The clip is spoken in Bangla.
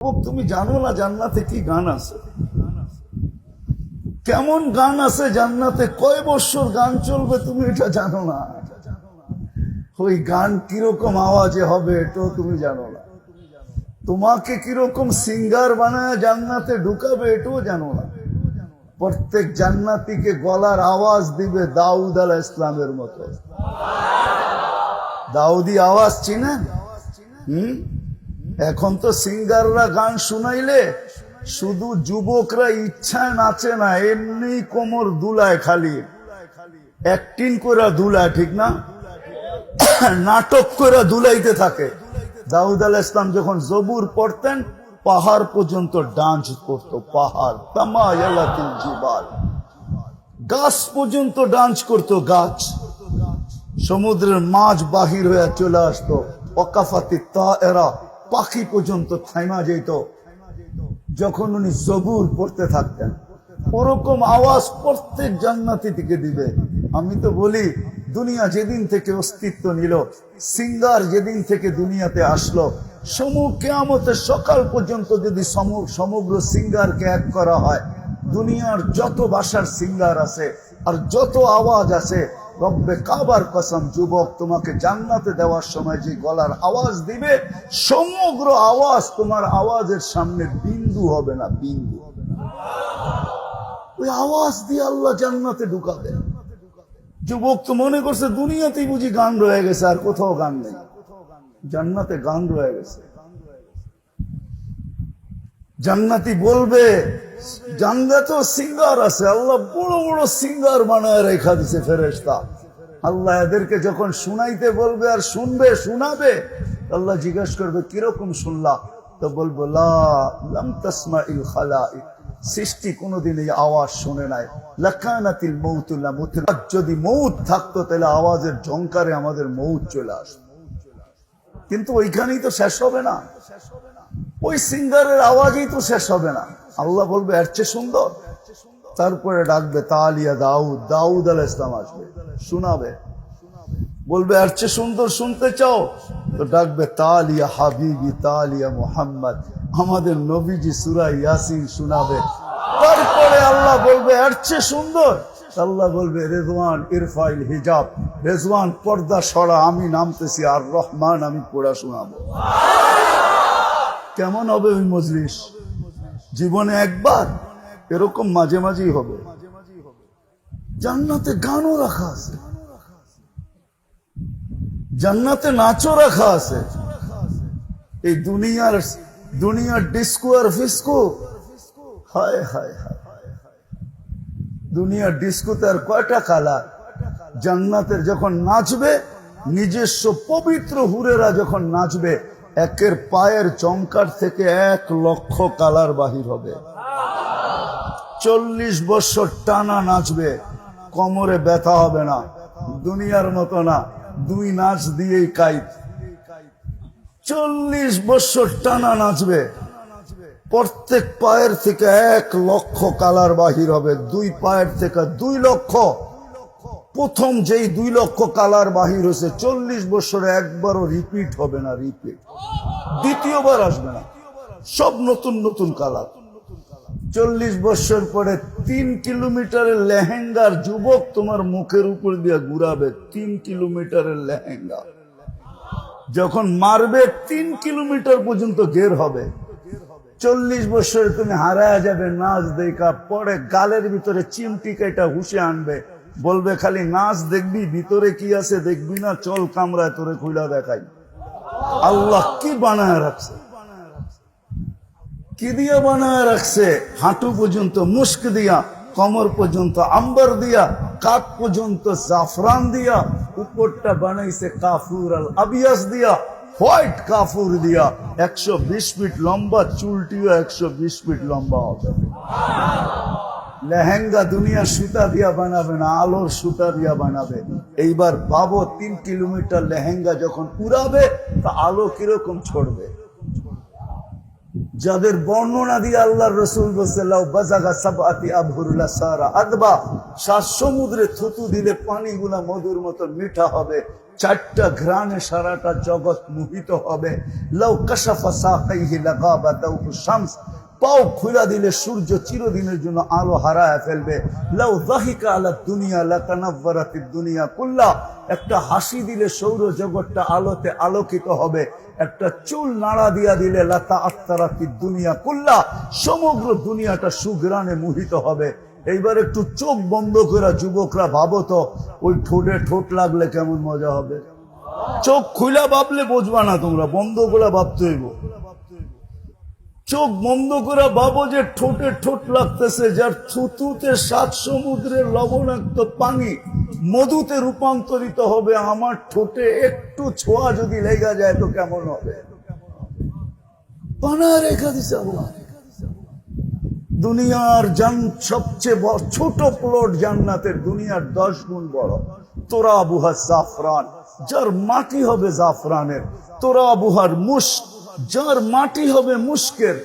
তুমি জানো না জান্নাতে কি গান আছে? কেমন গান আছে জান্নাতে? কয় বছর গান চলবে তুমি এটা জানো না? ওই গান কীরকম আওয়াজে হবে এটাও তুমি জানো না। তোমাকে কীরকম সিঙ্গার বানায় জান্নাতে ঢুকাবে এটাও জানো না। প্রত্যেক জান্নাতিকে গলার আওয়াজ দিবে দাউদ আলা ইসলামের মতো। দাউদি আওয়াজ চিনেন? হুম? এখন তো সিঙ্গাররা গান শুনাইলে শুধু যুবকরা ইচ্ছায় নাচে না, এমনি কোমর দুলায় খালি। অ্যাক্টিং করে দুলায়, ঠিক না? নাটক করে দুলাইতে থাকে। দাউদ আল ইসলাম যখন জবুর পড়তেন, পাহাড় পর্যন্ত ডান্স করতো, পাহাড়, তামায়ালাতিল গাছ পর্যন্ত ডান্স করতো, গাছ। সমুদ্রের মাছ বাহির হয়ে চলে আসতো। অকাফাতি তা এরা পাখি পর্যন্ত থাইমা যেত, যখন উনি জবুর পড়তে থাকতেন। ওরকম আওয়াজ প্রত্যেক জান্নাতি থেকে দিবে। আমি তো বলি, দুনিয়া যেদিন থেকে অস্তিত্ব নিল, সিঙ্গার যেদিন থেকে দুনিয়াতে আসলো সমূহ কেয়ামতের সকাল পর্যন্ত যদি সমু- সমগ্র সিঙ্গারকে এক করা হয়, দুনিয়ার যত ভাষার সিঙ্গার আছে, আর যত আওয়াজ আছে রব্বে কাবার কসম, যুবক তোমাকে জান্নাতে দেওয়ার সময় যে গলার আওয়াজ দিবে, সমগ্র আওয়াজ তোমার আওয়াজের সামনে বিন্দু হবে না, বিন্দু ওই আওয়াজ দিয়ে আল্লাহ জান্নাতে ঢুকাবে। যুবক তো মনে করছে, দুনিয়াতেই বুঝি গান রয়ে গেছে, আর কোথাও গান নেই। জান্নাতে গান রয়ে গেছে। জান্নাতি বলবে জান্নাতেও সিঙ্গার আছে, আল্লাহ বড় বড় সিঙ্গার বানায় রেখা দিছে ফেরেস্তা আল্লাহ এদেরকে যখন শুনাইতে বলবে আর শুনবে, শোনাবে, আল্লাহ জিজ্ঞেস করবে, কীরকম শুনলা? তো বলব সৃষ্টি কোনোদিন এই আওয়াজ শুনে নাই। লাকানাতিল মৌতুল্লাহ মুতিল যদি মৌত থাকতো, তাহলে আওয়াজের ঝংকারে আমাদের মৌত চলে আসতো। কিন্তু ওইখানেই তো শেষ হবে না। ওই সিঙ্গারের আওয়াজই তো শেষ হবে না। আল্লাহ বলবে, এর চেয়ে সুন্দর। তারপরে ডাকবে, তালিয়া দাউদ দাউদ আল ইসলাম আসবে। শোনাবে। বলবে, এর চেয়ে সুন্দর শুনতে চাও? তো ডাকবে, তালিয়া হাবিবি, তালিয়া মোহাম্মদ। আমাদের নবীজি সুরা ইয়াসিন শোনাবে। তারপরে আল্লাহ বলবে, এর চেয়ে সুন্দর? আল্লাহ বলবে, রেজওয়ান ইরফাইল হিজাব। রেজওয়ান, পর্দা সরা, আমি নামতেছি আর রহমান, আমি পড়া শোনাবো। কেমন হবে ওই মজলিস? জীবনে একবার এরকম মাঝে মাঝেই হবে। জান্নাতে গানও রাখা আছে। জান্নাতে নাচও রাখা আছে। এই দুনিয়ার দুনিয়ার ডিস্কো আর ফিস্কো, হায় হায় হায় দুনিয়ার ডিস্কোতে আর কয়টা কালার জান্নাতের যখন নাচবে, নিজস্ব পবিত্র হুরেরা যখন নাচবে একের পায়ের চমকার থেকে এক লক্ষ কালার বাহির হবে। চল্লিশ বছর টানা নাচবে, কোমরে ব্যথা হবে না, দুনিয়ার মতো না, দুই নাচ দিয়েই কাইত চল্লিশ বছর টানা নাচবে, প্রত্যেক পায়ের থেকে এক লক্ষ কালার বাহির হবে, দুই পায়ের থেকে দুই লক্ষ। প্রথম যেই দুই লক্ষ কালার বাহির হয়েছে, চল্লিশ বছরে একবারও রিপিট হবে না রিপিট দ্বিতীয়বার আসবে না। সব নতুন নতুন কালার। চল্লিশ বছর পরে তিন কিলোমিটারের লেহেঙ্গার যুবক তোমার মুখের উপর দিয়ে ঘুরাবে, তিন কিলোমিটারের লেহেঙ্গা। যখন মারবে, তিন কিলোমিটার পর্যন্ত গের হবে। চল্লিশ বছরে তুমি হারায় যাবে, নাচ দেখা, পরে গালের ভিতরে চিমটি কেটা হুসে আনবে। বলবে খালি নাচ দেখবি, ভিতরে কি আছে দেখবি না, চল কামরায় তোরে খুলা দেখাই। আল্লাহ কি বানায় রাখছে? কি দিয়ে বানায় রাখছে? হাঁটু পর্যন্ত মুস্ক দিয়া, কমর পর্যন্ত আম্বার দিয়া, কাক পর্যন্ত জাফরান দিয়া, উপরটা বানাইছে কাফুর আল আবিয়াস দিয়া, হোয়াইট কাফুর দিয়া। একশো বিশ ফিট লম্বা, চুলটিও একশো বিশ ফিট লম্বা হবে। লেহেঙ্গা দুনিয়া সুতা দিয়া বানাবে না, আলোর সুতা দিয়া বানাবে। এইবার পাবো তিন কিলোমিটার লেহেঙ্গা যখন উড়াবে, তা আলো কীরকম ছড়বে? যাদের বর্ণনা দিয়ে আল্লাহর রসুল সমুদ্রে থুতু দিলে পানিগুলা মধুর মতো মিঠা হবে। চারটা ঘ্রাণে সারাটা জগৎ মোহিত হবে। লাউ কাশাফা শামস পাও খুলা দিলে সূর্য চিরদিনের জন্য আলো হারায় ফেলবে। লাউ দুনিয়া দুনিয়া কুল্লা। একটা হাসি দিলে সৌর জগৎটা আলোতে আলোকিত হবে। একটা চুল নাড়া দিয়া দিলে লাতা আত্মারাতি দুনিয়া কুল্লা। সমগ্র দুনিয়াটা সুগ্রানে মোহিত হবে। এইবার একটু চোখ বন্ধ করে যুবকরা ভাবো তো, ওই ঠোঁটে ঠোঁট লাগলে কেমন মজা হবে? চোখ খুলা ভাবলে বুঝবা না তোমরা, বন্ধ করে ভাবতে হইব। চোখ বন্ধ করে ভাবো যে ঠোঁটে ঠোঁট লাগতেছে, যার থুতুতে সাত সমুদ্রের লবণাক্ত পানি মধুতে রূপান্তরিত হবে। আমার ঠোঁটে একটু ছোঁয়া যদি লেগা যায় তো কেমন হবে? পানা রেখা দিছে দুনিয়ার জান সবচেয়ে ছোট প্লট জান্নাতের দুনিয়ার দশ গুণ বড়। তোরা আবুহা জাফরান, যার মাটি হবে জাফরানের। তোরা আবুহার মুস্ক যার মাটি হবে মুস্কের